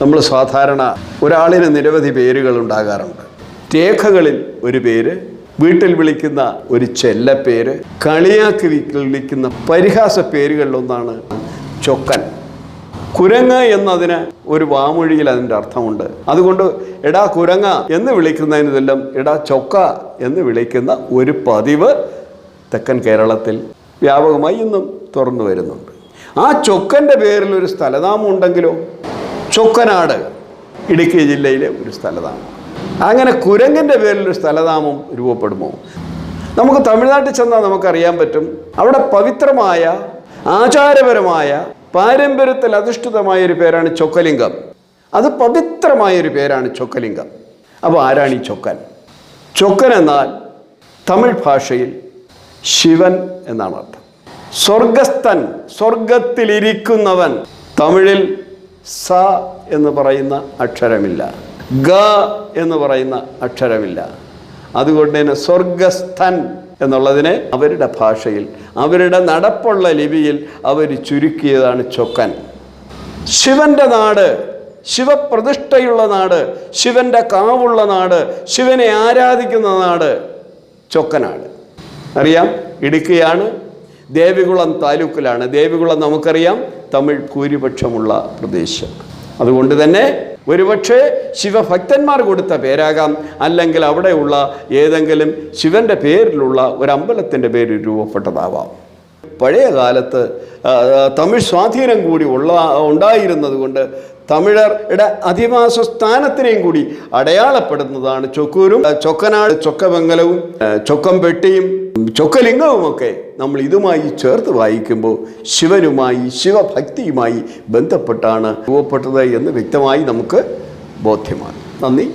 നമ്മൾ സാധാരണ ഒരാളിന് നിരവധി പേരുകൾ ഉണ്ടാകാറുണ്ട്. രേഖകളിൽ ഒരു പേര് വീട്ടിൽ വിളിക്കുന്ന ഒരു ചെല്ലപ്പേര് കളിയാക്കി വിളിക്കുന്ന പരിഹാസ പേരുകളിലൊന്നാണ് ചൊക്കൻ. കുരങ്ങ് എന്നതിന് ഒരു വാമൊഴിയിൽ അതിന്റെ അർത്ഥമുണ്ട്. അതുകൊണ്ട് എടാ കുരങ്ങ എന്ന് വിളിക്കുന്നതിനെല്ലാം എടാ ചൊക്ക എന്ന് വിളിക്കുന്ന ഒരു പതിവ് തെക്കൻ കേരളത്തിൽ വ്യാപകമായി ഇന്നും തുറന്നു വരുന്നുണ്ട്. ആ ചൊക്കന്റെ പേരിൽ ഒരു സ്ഥലനാമം ഉണ്ടെങ്കിലോ ചൊക്കനാട് ഇടുക്കി ജില്ലയിലെ ഒരു സ്ഥലതാമം. അങ്ങനെ കുരങ്ങിന്റെ പേരിൽ ഒരു സ്ഥലനാമം രൂപപ്പെടുമോ? നമുക്ക് തമിഴ്നാട്ടിൽ ചെന്നാൽ നമുക്കറിയാൻ പറ്റും. അവിടെ പവിത്രമായ ആചാരപരമായ പാരമ്പര്യത്തിൽ അധിഷ്ഠിതമായ ഒരു പേരാണ് ചൊക്കലിംഗം അത് പവിത്രമായ ഒരു പേരാണ് ചൊക്കലിംഗം അപ്പോൾ ആരാണ് ഈ ചൊക്കൻ ചൊക്കൻ എന്നാൽ തമിഴ് ഭാഷയിൽ ശിവൻ എന്നാണ് അർത്ഥം. സ്വർഗസ്ഥൻ സ്വർഗത്തിലിരിക്കുന്നവൻ തമിഴിൽ സ എന്ന് പറയുന്ന അക്ഷരമില്ല. ഗ എന്ന് പറയുന്ന അക്ഷരമില്ല. അതുകൊണ്ട് തന്നെ സ്വർഗസ്ഥൻ എന്നുള്ളതിനെ അവരുടെ ഭാഷയിൽ അവരുടെ നടപ്പുള്ള ലിപിയിൽ അവർ ചുരുക്കിയതാണ് ചൊക്കൻ. ശിവന്റെ നാട് ശിവപ്രതിഷ്ഠയുള്ള നാട് ശിവന്റെ കാവുള്ള നാട് ശിവനെ ആരാധിക്കുന്ന നാട് ചൊക്കനാട് അറിയാം? ഇടുക്കിയാണ് ദേവികുളം താലൂക്കിലാണ്. ദേവികുളം നമുക്കറിയാം തമിഴ് ഭൂരിപക്ഷമുള്ള പ്രദേശം. അതുകൊണ്ട് തന്നെ ഒരുപക്ഷെ ശിവഭക്തന്മാർ കൊടുത്ത പേരാകാം. അല്ലെങ്കിൽ അവിടെയുള്ള ഏതെങ്കിലും ശിവന്റെ പേരിലുള്ള ഒരു അമ്പലത്തിന്റെ പേര് രൂപപ്പെട്ടതാവാം. പഴയ കാലത്ത് തമിഴ് സ്വാധീനം കൂടി ഉള്ള ഉണ്ടായിരുന്നതുകൊണ്ട് തമിഴരുടെ അധിവാസ സ്ഥാനത്തിനെയും കൂടി അടയാളപ്പെടുന്നതാണ് ചൊക്കൂരും ചൊക്കനാട് ചൊക്കമംഗലവും ചൊക്കംപെട്ടിയും ചൊക്കലിംഗവുമൊക്കെ നമ്മൾ ഇതുമായി ചേർത്ത് വായിക്കുമ്പോൾ ശിവനുമായി ശിവഭക്തിയുമായി ബന്ധപ്പെട്ടാണ് രൂപപ്പെട്ടത് എന്ന് വ്യക്തമായി നമുക്ക് ബോധ്യമാണ് നന്ദി.